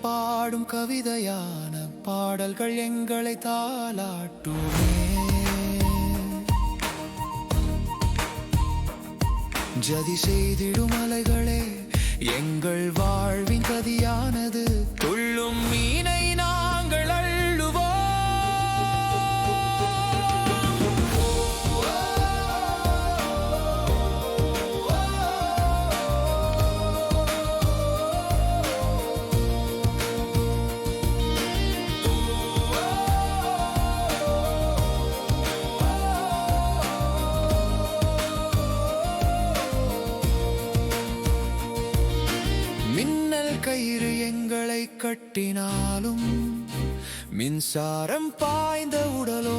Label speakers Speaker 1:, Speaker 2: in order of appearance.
Speaker 1: பாடும் கவிதையான பாடல்கள் எங்களை தாளாட்டுமே. ஜதி செய்திடும் அலைகளே எங்கள் வாழ்வின் கதியானது. துள்ளும் மீனை கயிறு கட்டினாலும் மின்சாரம் பாய்ந்த உடலோ